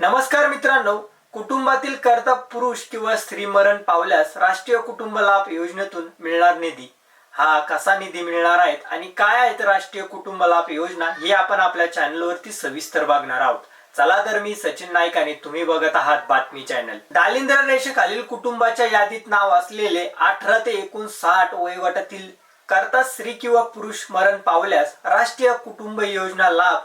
नमस्कार मित्रांनो कुटुंबातील कर्ता पुरुष किंवा स्त्री मरण पावल्यास राष्ट्रीय कुटुंब लाभ योजनेतून मिळणार निधी. हा कसा निधी मिळणार आहेत आणि काय आहेत राष्ट्रीय कुटुंब लाभ योजना हे आपण आपल्या चॅनलवरती सविस्तर बघणार आहोत. चला तर मी सचिन नाईक आणि तुम्ही बघत आहात बातमी चॅनल. दालिंद्र रेषेखालील कुटुंबाच्या यादीत नाव असलेले अठरा ते एकोणसाठ वयोगटातील करता स्त्री किंवा पुरुष मरण पावल्यास राष्ट्रीय कुटुंब योजना लाभ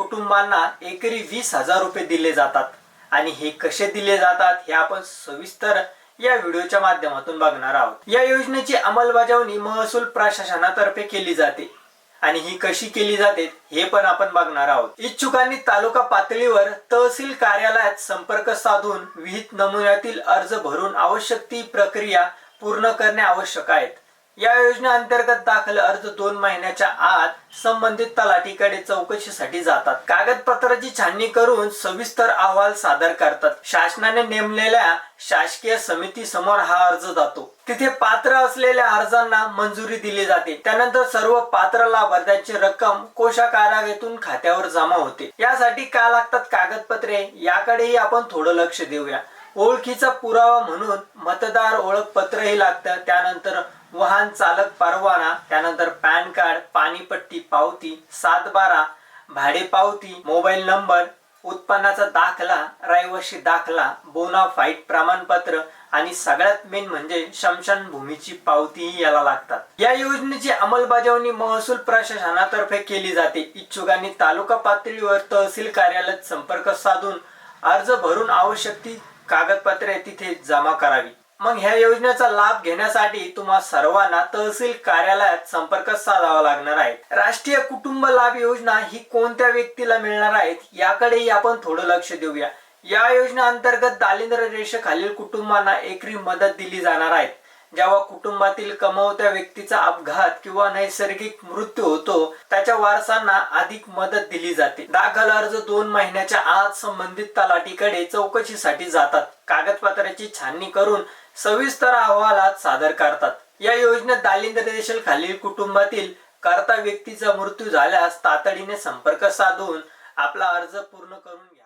कुटुंबांना एकरी वीस हजार रुपये दिले जातात. आणि हे कसे दिले जातात हे आपण सविस्तर या व्हिडिओच्या माध्यमातून बघणार आहोत. या योजनेची अंमलबजावणी महसूल प्रशासनातर्फे केली जाते. आणि ही कशी केली जाते हे पण आपण बघणार आहोत. इच्छुकांनी तालुका पातळीवर तहसील कार्यालयात संपर्क साधून विहित नमुन्यातील अर्ज भरून आवश्यक ती प्रक्रिया पूर्ण करणे आवश्यक आहेत. या योजनेअंतर्गत दाखल अर्ज दोन महिन्याच्या आत संबंधित तलाठीकडे चौकशीसाठी जातात. कागदपत्राची छाननी करून सविस्तर अहवाल सादर करतात. शासनाने नेमलेल्या शासकीय समिती समोर हा अर्ज जातो. तिथे पात्र असलेल्या अर्जांना मंजुरी दिली जाते. त्यानंतर सर्व पात्र लाभार्थ्यांची रक्कम कोशाकारागेतून खात्यावर जमा होते. यासाठी काय लागतात कागदपत्रे? याकडेही आपण थोडं लक्ष देऊया. ओळखीचा पुरावा म्हणून मतदार ओळखपत्रही लागतं. त्यानंतर वाहन चालक परवाना त्यानंतर पॅन कार्ड पाणीपट्टी पावती सात बारा भाडे पावती मोबाईल नंबर उत्पन्नाचा दाखला रहिवाशी दाखला बोनाफाईट प्रमाणपत्र आणि सगळ्यात मेन म्हणजे शमशान भूमीची पावतीही याला लागतात. या योजनेची अंमलबजावणी महसूल प्रशासनातर्फे केली जाते. इच्छुकांनी तालुका पातळीवर तहसील कार्यालयात संपर्क साधून अर्ज भरून आवश्यक ती कागदपत्रे तिथे जमा करावी. मग ह्या योजनेचा लाभ घेण्यासाठी तुम्हा सर्वांना तहसील कार्यालयात संपर्क साधावा लागणार आहे. राष्ट्रीय कुटुंब लाभ योजना ही कोणत्या व्यक्तीला मिळणार आहेत याकडेही आपण थोडं लक्ष देऊया. या योजना अंतर्गत दारिद्र्य रेषेखालील कुटुंबांना एकरी मदत दिली जाणार आहे. जेव्हा कुटुंबातील कमवत्या व्यक्तीचा अपघात किंवा नैसर्गिक मृत्यू होतो त्याच्या वारसांना अधिक मदत दिली जाते. दाखल अर्ज दोन महिन्याच्या आत संबंधित तलाठीकडे चौकशीसाठी जातात. कागदपत्राची छाननी करून सविस्तर अहवालात सादर करतात. या योजनेत दालिंद्र दारिद्र्य खालील कुटुंबातील करता व्यक्तीचा मृत्यू झाल्यास तातडीने संपर्क साधून आपला अर्ज पूर्ण करून घ्या.